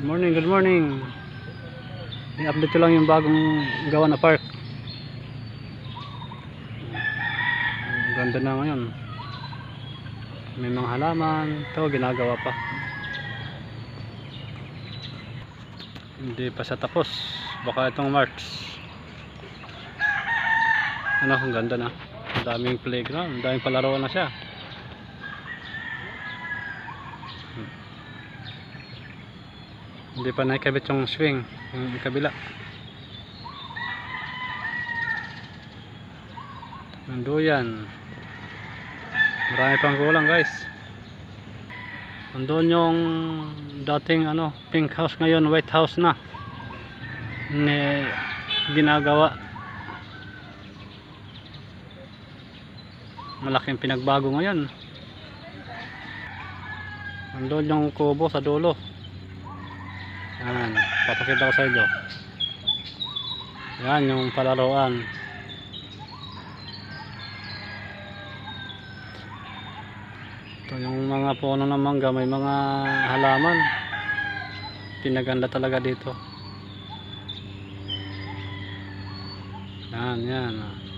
Good morning, good morning. I-update ko lang yung bagong gawa na park. Ganda na ngayon. May mga halaman. Ito, ginagawa pa. Hindi pa sa tapos. Baka itong March. Ano, ang ganda na. Ang daming playground. Ang daming palaruan na siya. Hindi pa nakikabit yung swing. Yung kabila. Nanduyan. Marami pang kulang guys. Nandun yung dating ano, pink house ngayon, white house na. Ni ginagawa. Malaking pinagbago ngayon. Nandun yung kubo sa dulo. Yan, papakita ko sa inyo. Yan yung palaruan. Ito yung mga puno ng mangga, may mga halaman. Pinaganda talaga dito. Yan, yan. ah.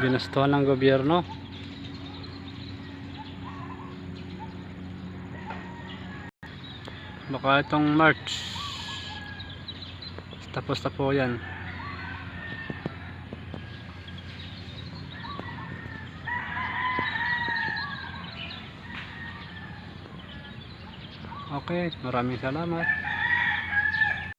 Ginastuhan ng gobyerno. Baka itong March. Tapos na po yan. Okay, maraming salamat.